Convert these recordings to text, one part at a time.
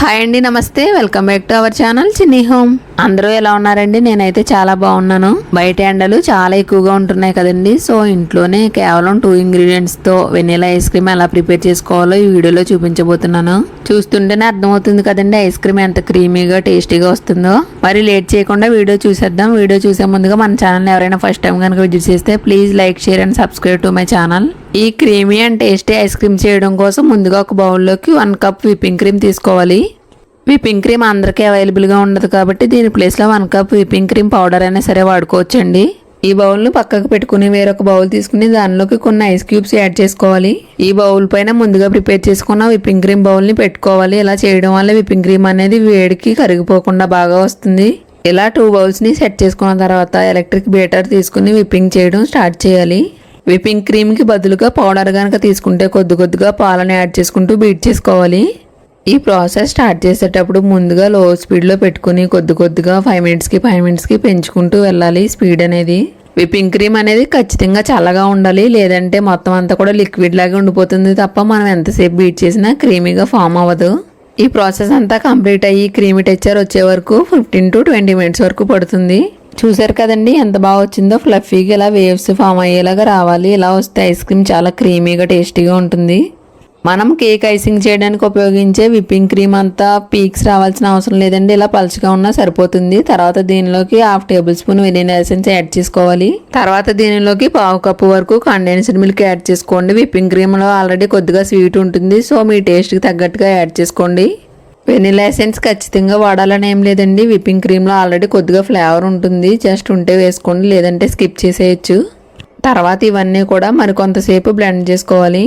Hi అండి నమస్తే. Welcome back to our channel Chinni home. అందరూ ఎలా ఉన్నారండి? నేనైతే చాలా బాగున్నాను. బయట ఎండలు చాలా ఎక్కువగా ఉంటున్నాయి కదండి. సో ఇంట్లోనే కేవలం టూ ఇంగ్రీడియంట్స్తో వెనీలా ఐస్ క్రీమ్ ఎలా ప్రిపేర్ చేసుకోవాలో ఈ వీడియోలో చూపించబోతున్నాను. చూస్తుంటేనే అర్థమవుతుంది కదండి ఐస్ క్రీమ్ ఎంత క్రీమీగా టేస్టీగా వస్తుందో. మరి లేట్ చేయకుండా వీడియో చూసేద్దాం. వీడియో చూసే ముందుగా మన ఛానల్ ఎవరైనా ఫస్ట్ టైం కనుక విజిట్ చేస్తే please like share and subscribe to my channel ఈ creamy and tasty ice cream చేయడం కోసం ముందుగా ఒక బౌల్లోకి వన్ కప్ విప్పింగ్ క్రీమ్ తీసుకోవాలి. విప్పింగ్ క్రీమ్ అందరికీ అవైలబుల్గా ఉండదు కాబట్టి దీని ప్లేస్లో one cup whipping cream powder అయినా సరే వాడుకోవచ్చండి. ఈ బౌల్ను పక్కకు పెట్టుకుని వేరొక బౌల్ తీసుకుని దానిలోకి కొన్ని ఐస్ క్యూబ్స్ యాడ్ చేసుకోవాలి. ఈ బౌల్ పైన ముందుగా ప్రిపేర్ చేసుకున్న విప్పింగ్ క్రీమ్ బౌల్ని పెట్టుకోవాలి. ఇలా చేయడం వల్ల విప్పింగ్ క్రీమ్ అనేది వేడికి కరిగిపోకుండా బాగా వస్తుంది. ఇలా టూ బౌల్స్ని సెట్ చేసుకున్న తర్వాత ఎలక్ట్రిక్ బీటర్ తీసుకుని విప్పింగ్ చేయడం స్టార్ట్ చేయాలి. విప్పింగ్ క్రీమ్కి బదులుగా పౌడర్ కనుక తీసుకుంటే కొద్ది కొద్దిగా పాలను యాడ్ చేసుకుంటూ బీట్ చేసుకోవాలి. ఈ ప్రాసెస్ స్టార్ట్ చేసేటప్పుడు ముందుగా లో స్పీడ్లో పెట్టుకుని కొద్ది కొద్దిగా ఫైవ్ మినిట్స్కి ఫైవ్ మినిట్స్కి పెంచుకుంటూ వెళ్ళాలి స్పీడ్ అనేది. విప్పింగ్ క్రీమ్ అనేది ఖచ్చితంగా చల్లగా ఉండాలి లేదంటే మొత్తం అంతా కూడా లిక్విడ్ లాగా ఉండిపోతుంది తప్ప మనం ఎంతసేపు బీట్ చేసినా క్రీమీగా ఫామ్ అవ్వదు. ఈ ప్రాసెస్ అంతా కంప్లీట్ అయ్యి క్రీమీ టెక్చర్ వచ్చే వరకు ఫిఫ్టీన్ టు ట్వంటీ మినిట్స్ వరకు పడుతుంది. చూసారు కదండి? ఎంత బాగా వచ్చిందో ఫ్లఫీగా ఇలా వేవ్స్ ఫామ్ అయ్యేలాగా రావాలి. ఇలా వస్తే ఐస్ క్రీమ్ చాలా క్రీమీగా టేస్టీగా ఉంటుంది. మనం కేక్ ఐసింగ్ చేయడానికి ఉపయోగించే విప్పింగ్ క్రీమ్ అంతా పీక్స్ రావాల్సిన అవసరం లేదండి. ఇలా పలుచగా ఉన్నా సరిపోతుంది. తర్వాత దీనిలోకి half tablespoon vanilla essence add చేసుకోవాలి. తర్వాత దీనిలోకి పావు కప్పు వరకు కండెన్స్డ్ మిల్క్ యాడ్ చేసుకోండి. విప్పింగ్ క్రీమ్లో ఆల్రెడీ కొద్దిగా స్వీట్ ఉంటుంది. సో మీ టేస్ట్కి తగ్గట్టుగా యాడ్ చేసుకోండి. వెనిలా ఎసెన్స్ ఖచ్చితంగా వాడాలని ఏం లేదండి. విప్పింగ్ క్రీమ్లో ఆల్రెడీ కొద్దిగా ఫ్లేవర్ ఉంటుంది. జస్ట్ ఉంటే వేసుకోండి లేదంటే స్కిప్ చేసేయచ్చు. తర్వాత ఇవన్నీ కూడా మరి కొంతసేపు బ్లెండ్ చేసుకోవాలి.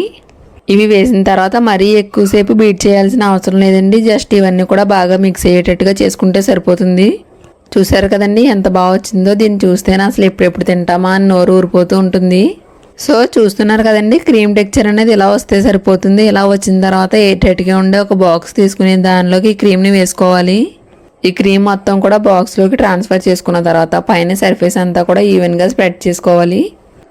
ఇవి వేసిన తర్వాత మరీ ఎక్కువసేపు బీట్ చేయాల్సిన అవసరం లేదండి. జస్ట్ ఇవన్నీ కూడా బాగా మిక్స్ అయ్యేటట్టుగా చేసుకుంటే సరిపోతుంది. చూసారు కదండి ఎంత బాగా వచ్చిందో? దీన్ని చూస్తేనే అసలు ఎప్పుడెప్పుడు తింటామా అని నోరు ఊరిపోతూ ఉంటుంది. సో చూస్తున్నారు కదండి క్రీమ్ టెక్చర్ అనేది ఇలా వస్తే సరిపోతుంది ఇలా వచ్చిన తర్వాత ఎయిటెట్గా ఉండే ఒక బాక్స్ తీసుకుని దానిలోకి ఈ క్రీమ్ని వేసుకోవాలి. ఈ క్రీమ్ మొత్తం కూడా బాక్స్లోకి ట్రాన్స్ఫర్ చేసుకున్న తర్వాత పైన సర్ఫేస్ అంతా కూడా ఈవెన్గా స్ప్రెడ్ చేసుకోవాలి.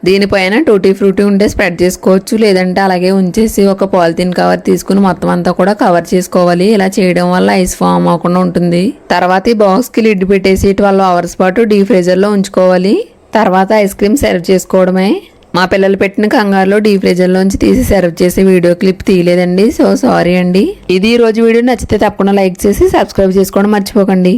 దీనిపైన టూటీ ఫ్రూటీ ఉంటే స్ప్రెడ్ చేసుకోవచ్చు లేదంటే అలాగే ఉంచేసి ఒక పాలిథిన్ కవర్ తీసుకుని మొత్తం అంతా కూడా కవర్ చేసుకోవాలి. ఇలా చేయడం వల్ల ఐస్ ఫామ్ అవ్వకుండా ఉంటుంది. తర్వాత ఈ బాక్స్కి లిడ్ పెట్టేసి ట్వెల్వ్ అవర్స్ పాటు డీ ఫ్రీజర్లో ఉంచుకోవాలి. తర్వాత ఐస్ క్రీమ్ సర్వ్ చేసుకోవడమే. మా పిల్లలు పెట్టిన కంగారులో డీ ఫ్రిజర్లోంచి తీసి సర్వ్ చేసే వీడియో క్లిప్ తీయలేదండి. సో సారీ అండి. ఇది ఈ రోజు వీడియో నచ్చితే తప్పకుండా లైక్ చేసి సబ్స్క్రైబ్ చేసుకోవడం మర్చిపోకండి.